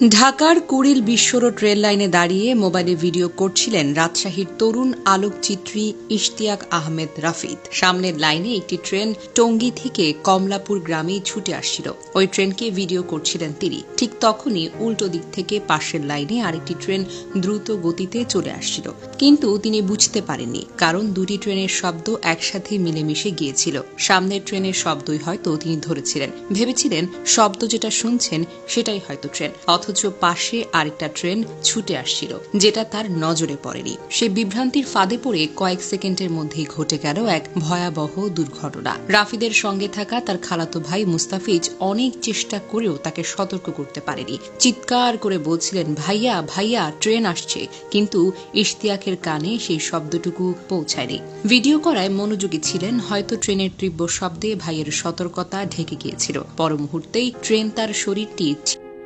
ঢাকার কুড়িল বিশ্বরোড রেল লাইনে দাঁড়িয়ে মোবাইলে ভিডিও করছিলেন রাজশাহীর তরুণ আলোকচিত্রী ইশতিয়াক আহমেদ রাফিদ সামনের লাইনে একটি ট্রেন টঙ্গী থেকে কমলাপুর গ্রামে ছুটে আসছিল। ওই ট্রেনকে ভিডিও করছিলেন তিনি। ঠিক তখনই উল্টো দিক থেকে পাশের লাইনে আরেকটি ট্রেন দ্রুত গতিতে চলে আসছিল। কিন্তু তিনি বুঝতে পারেননি, কারণ দুটি ট্রেনের শব্দ একসাথে মিলেমিশে গিয়েছিল। সামনের ট্রেনের শব্দই হয়তো তিনি ধরেছিলেন। ভেবেছিলেন শব্দ যেটা শুনছেন সেটাই হয়তো ট্রেন। অথচ পাশে আরেকটা ট্রেন ছুটে আসছিল, যেটা তার নজরে পড়েনি। সে বিভ্রান্তির ফাঁদে পড়ে কয়েক সেকেন্ডের মধ্যেই ঘটে গেল এক ভয়াবহ দুর্ঘটনা। রাফিদের সঙ্গে থাকা তার খালাতো ভাই মুস্তাফিজ অনেক চেষ্টা করেও তাকে সতর্ক করতে পারেনি। চিৎকার করে বলছিলেন, ভাইয়া ভাইয়া, ট্রেন আসছে। কিন্তু ইশতিয়াকের কানে সেই শব্দটুকু পৌঁছায়নি। ভিডিও করায় মনোযোগী ছিলেন, হয়তো ট্রেনের তীব্র শব্দে ভাইয়ের সতর্কতা ঢেকে গিয়েছিল। পর মুহূর্তেই ট্রেন তার শরীরটি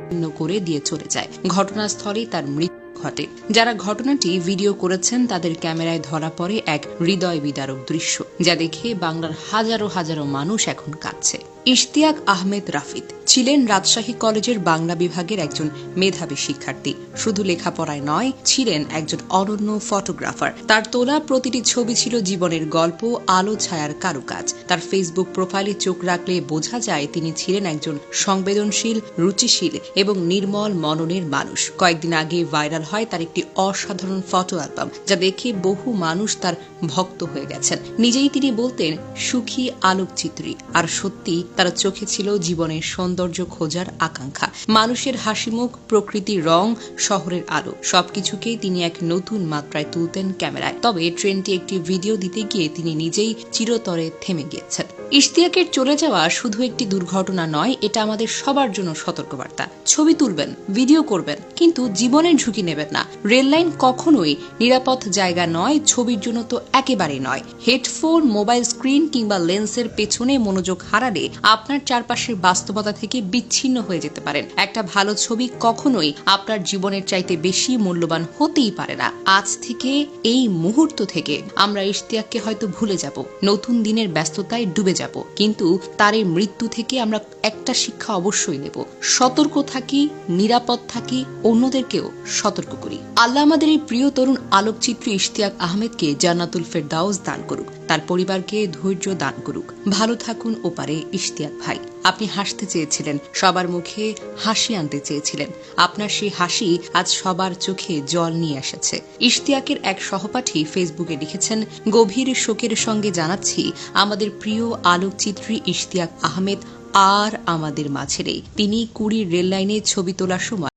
ছিন্ন করে দিয়ে চলে যায়। ঘটনাস্থলেই তার মৃত্যু ঘটে। যারা ঘটনাটি ভিডিও করেছেন, তাদের ক্যামেরায় ধরা পড়ে এক হৃদয় বিদারক দৃশ্য, যা দেখে বাংলার হাজারো হাজারো মানুষ এখন কাঁদছে। ইশতিয়াক আহমেদ রাফিদ ছিলেন রাজশাহী কলেজের বাংলা বিভাগের একজন মেধাবী শিক্ষার্থী। শুধু লেখাপড়ায় নয়, ছিলেন একজন অনন্য ফটোগ্রাফার। তার তোলা প্রতিটি ছবি ছিল জীবনের গল্প, আলো ছায়ার কারুকাজ। তার ফেসবুক প্রোফাইলে চোখ রাখলে বোঝা যায় তিনি ছিলেন একজন সংবেদনশীল, রুচিশীল এবং নির্মল মননের মানুষ। কয়েকদিন আগে ভাইরাল হয় তার একটি অসাধারণ ফটো অ্যালবাম, যা দেখে বহু মানুষ তার ভক্ত হয়ে গেছেন। নিজেই তিনি বলতেন, সুখী আলোকচিত্রী। আর সত্যি তার চোখে ছিল জীবনের সৌন্দর্য খোঁজার আকাঙ্ক্ষা। মানুষের হাসিমুখ প্রকৃতির রং, শহরের আলো, সবকিছুকেই তিনি এক নতুন মাত্রায় তুলতেন ক্যামেরায়। তবে ট্রেনটি একটি ভিডিও দিতে গিয়ে তিনি নিজেই চিরতরে থেমে গিয়েছেন। ইশতিয়াকের চলে যাওয়া শুধু একটি দুর্ঘটনা নয়, এটা আমাদের সবার জন্য সতর্কবার্তা। ছবি তুলবেন, ভিডিও করবেন, কিন্তু জীবনের ঝুঁকি নেবেন না। রেললাইন কখনোই নিরাপদ জায়গা নয়, ছবির জন্য তো একেবারেই নয়। হেডফোন, মোবাইল স্ক্রিন কিংবা লেন্সের পেছনে মনোযোগ হারালে আপনার চারপাশের বাস্তবতা থেকে বিচ্ছিন্ন হয়ে যেতে পারেন। একটা ভালো ছবি কখনোই আপনার জীবনের চাইতে বেশি মূল্যবান হতেই পারে না। আজ থেকে, এই মুহূর্ত থেকে আমরা ইশতিয়াককে হয়তো ভুলে যাব, নতুন দিনের ব্যস্ততায় ডুবে যাব, কিন্তু তার এই মৃত্যু থেকে আমরা একটা শিক্ষা অবশ্যই নেব। সতর্ক থাকি, নিরাপদ থাকি, অন্যদেরকেও সতর্ক করি। আল্লাহ আমাদের এই প্রিয় তরুণ আলোকচিত্রী ইশতিয়াক আহমেদকে জান্নাতুল ফেরদাউস দান করুক। তার পরিবারকে ধৈর্য দান করুক। ভালো থাকুন ওপারে ইশতিয়াক ভাই। আপনি হাসতে চেয়েছিলেন, সবার মুখে হাসি আনতে চেয়েছিলেন। আপনার সেই হাসি আজ সবার চোখে জল নিয়ে এসেছে। ইশতিয়াকের এক সহপাঠী ফেসবুকে লিখেছেন, গভীর শোকের সঙ্গে জানাচ্ছি, আমাদের প্রিয় আলোকচিত্রী ইশতিয়াক আহমেদ আর আমাদের মাঝে তিনি কুড়ির রেল লাইনে ছবি তোলার সময়